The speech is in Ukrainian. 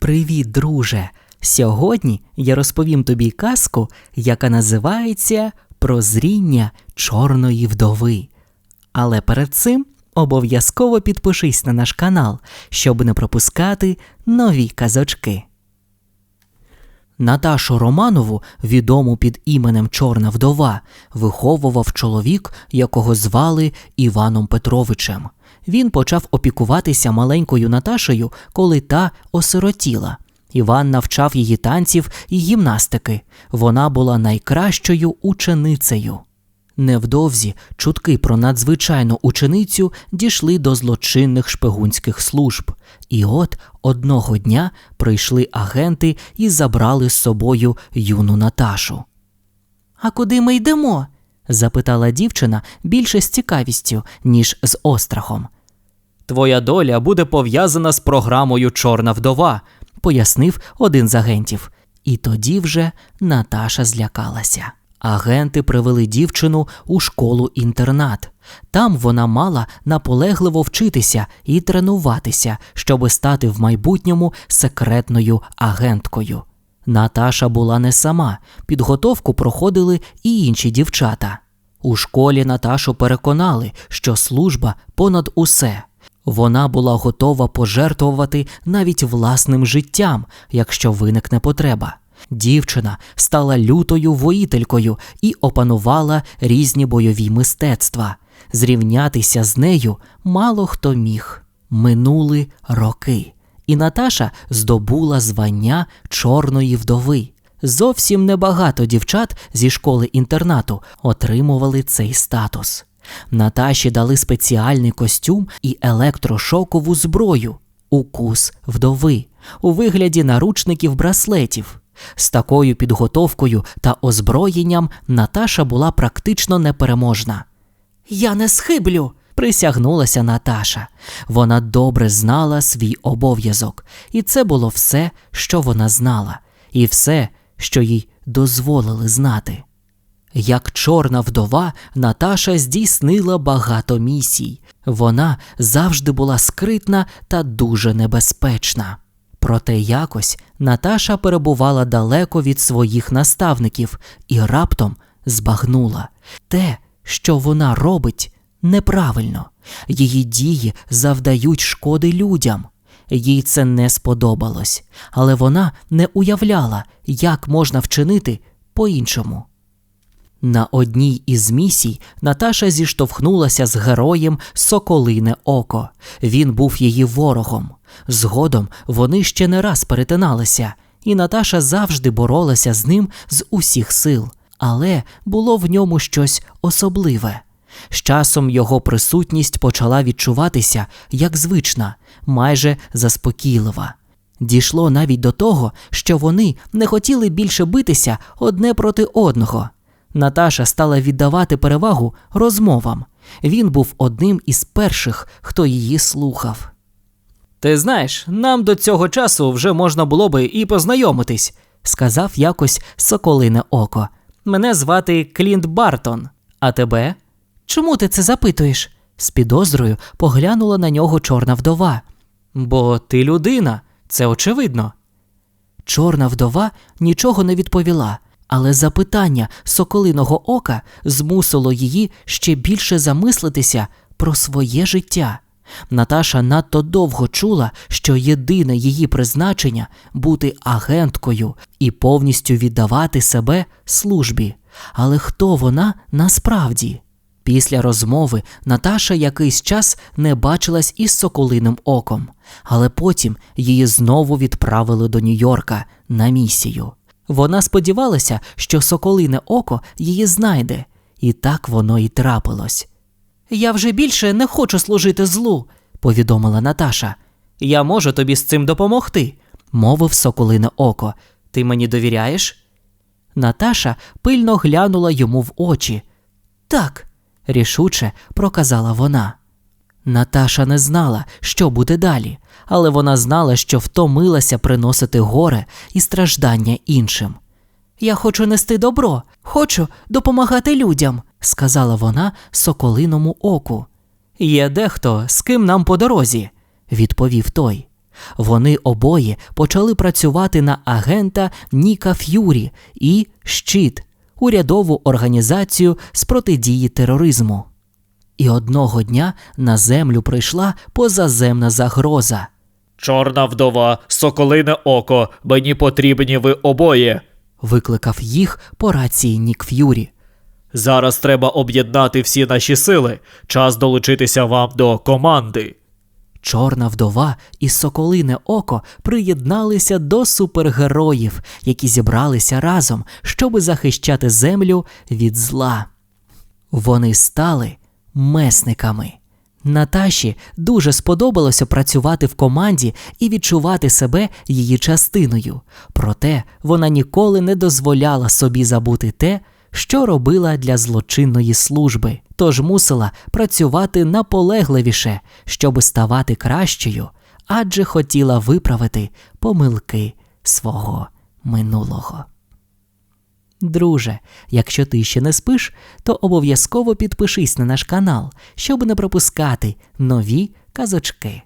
Привіт, друже! Сьогодні я розповім тобі казку, яка називається Прозріння чорної вдови. Але перед цим обов'язково підпишись на наш канал, щоб не пропускати нові казочки. Наташу Романову, відому під іменем Чорна вдова, виховував чоловік, якого звали Іваном Петровичем. Він почав опікуватися маленькою Наташею, коли та осиротіла. Іван навчав її танців і гімнастики. Вона була найкращою ученицею. Невдовзі чутки про надзвичайну ученицю дійшли до злочинних шпигунських служб. І от одного дня прийшли агенти і забрали з собою юну Наташу. А куди ми йдемо? Запитала дівчина більше з цікавістю, ніж з острахом. Твоя доля буде пов'язана з програмою Чорна вдова, пояснив один з агентів. І тоді вже Наташа злякалася. Агенти привели дівчину у школу інтернат. Там вона мала наполегливо вчитися і тренуватися, щоби стати в майбутньому секретною агенткою. Наташа була не сама, підготовку проходили і інші дівчата. У школі Наташу переконали, що служба понад усе. Вона була готова пожертвувати навіть власним життям, якщо виникне потреба. Дівчина стала лютою воїтелькою і опанувала різні бойові мистецтва. Зрівнятися з нею мало хто міг. Минули роки, і Наташа здобула звання чорної вдови. Зовсім небагато дівчат зі школи інтернату отримували цей статус. Наташі дали спеціальний костюм і електрошокову зброю, укус вдови у вигляді наручників браслетів. З такою підготовкою та озброєнням Наташа була практично непереможна. Я не схиблю, присягнулася Наташа. Вона добре знала свій обов'язок, і це було все, що вона знала, і все, що їй дозволили знати. Як чорна вдова, Наташа здійснила багато місій. Вона завжди була скритна та дуже небезпечна. Проте якось Наташа перебувала далеко від своїх наставників і раптом збагнула те, що вона робить, неправильно. Її дії завдають шкоди людям. Їй це не сподобалось, але вона не уявляла, як можна вчинити по-іншому. На одній із місій Наташа зіштовхнулася з героєм Соколине Око. Він був її ворогом. Згодом вони ще не раз перетиналися, і Наташа завжди боролася з ним з усіх сил, але було в ньому щось особливе. З часом його присутність почала відчуватися як звична, майже заспокійлива. Дійшло навіть до того, що вони не хотіли більше битися одне проти одного. Наташа стала віддавати перевагу розмовам. Він був одним із перших, хто її слухав. Ти знаєш, нам до цього часу вже можна було би і познайомитись, сказав якось Соколине Око. Мене звати Клінт Бартон, а тебе? Чому ти це запитуєш? з підозрою поглянула на нього чорна вдова. Бо ти людина, це очевидно. Чорна вдова нічого не відповіла, але запитання соколиного ока змусило її ще більше замислитися про своє життя. Наташа надто довго чула, що єдине її призначення бути агенткою і повністю віддавати себе службі. Але хто вона насправді? Після розмови Наташа якийсь час не бачилась із соколиним оком, але потім її знову відправили до Нью-Йорка на місію. Вона сподівалася, що соколине око її знайде, і так воно і трапилось. Я вже більше не хочу служити злу, повідомила Наташа. Я можу тобі з цим допомогти, мовив соколине око. Ти мені довіряєш? Наташа пильно глянула йому в очі. Так, рішуче проказала вона. Наташа не знала, що буде далі, але вона знала, що втомилася приносити горе і страждання іншим. Я хочу нести добро, хочу допомагати людям, сказала вона соколиному оку. Є дехто, з ким нам по дорозі, відповів той. Вони обоє почали працювати на агента Ніка Ф'юрі і Щит, урядову організацію з протидії тероризму. І одного дня на землю прийшла позаземна загроза. Чорна вдова, соколине око, мені потрібні ви обоє. Викликав їх по рації Нік Ф'юрі. Зараз треба об'єднати всі наші сили. Час долучитися вам до команди. Чорна вдова і соколине око приєдналися до супергероїв, які зібралися разом, щоби захищати землю від зла. Вони стали месниками. Наташі дуже сподобалося працювати в команді і відчувати себе її частиною. Проте вона ніколи не дозволяла собі забути те, що робила для злочинної служби, тож мусила працювати наполегливіше, щоб ставати кращою, адже хотіла виправити помилки свого минулого. Друже, якщо ти ще не спиш, то обов'язково підпишись на наш канал, щоб не пропускати нові казочки.